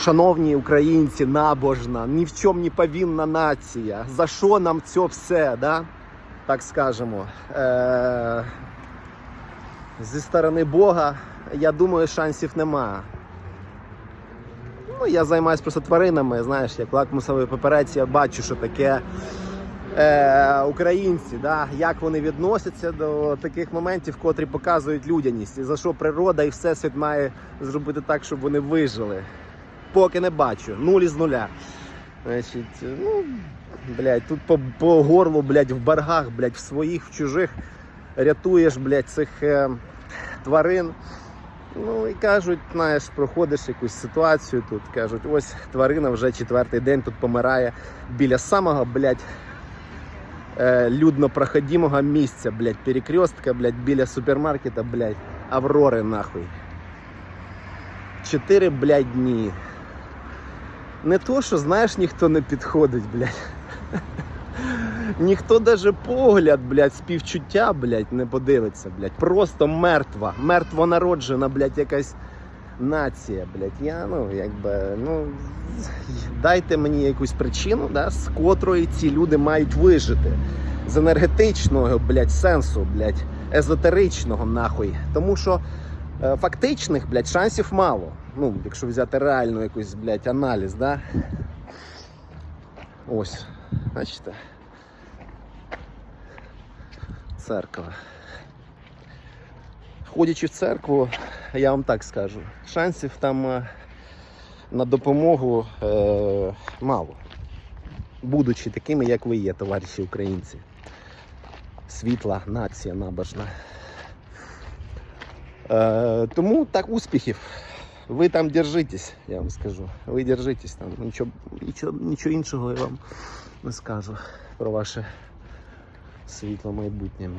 Шановні українці, набожна, ні в чому не повинна нація. За що нам це все, да? так скажемо? Е- зі сторони Бога, я думаю, шансів нема. Ну, я займаюся просто тваринами, знаєш, як лакмусовий паперець, я бачу, що таке е, українці, да, як вони відносяться до таких моментів, котрі показують людяність, і за що природа і всесвіт має зробити так, щоб вони вижили. Поки не бачу, нуль із нуля. Значить, ну, блядь, тут по, по горлу, блядь, в боргах, блядь, в своїх, в чужих рятуєш, блядь, цих е, тварин. Ну і кажуть, знаєш, проходиш якусь ситуацію тут. Кажуть, ось тварина вже четвертий день тут помирає біля самого, блядь, е, людно-проходимого місця, блядь, перекрестка, блядь, біля супермаркета, блядь, Аврори, нахуй. Чотири, блядь, дні. Не то, що, знаєш, ніхто не підходить, блядь. Ніхто даже погляд, блядь, співчуття, блядь, не подивиться, блядь. Просто мертва, мертвонароджена, блядь, якась нація, блядь. Я, ну, якби, ну, дайте мені якусь причину, да, з котрої ці люди мають вижити. З енергетичного, блядь, сенсу, блядь, езотеричного, нахуй. Тому що е, фактичних, блядь, шансів мало. Ну, якщо взяти реально якийсь, блядь, аналіз, да. Ось, бачите церква. Ходячи в церкву, я вам так скажу, шансів там е, на допомогу е, мало. Будучи такими, як ви є, товариші українці. Світла нація набожна. Е, тому так успіхів. Ви там держитесь, я вам скажу. Ви держитесь там. Нічого, нічого, нічого іншого я вам не скажу про ваше світло майбутнє.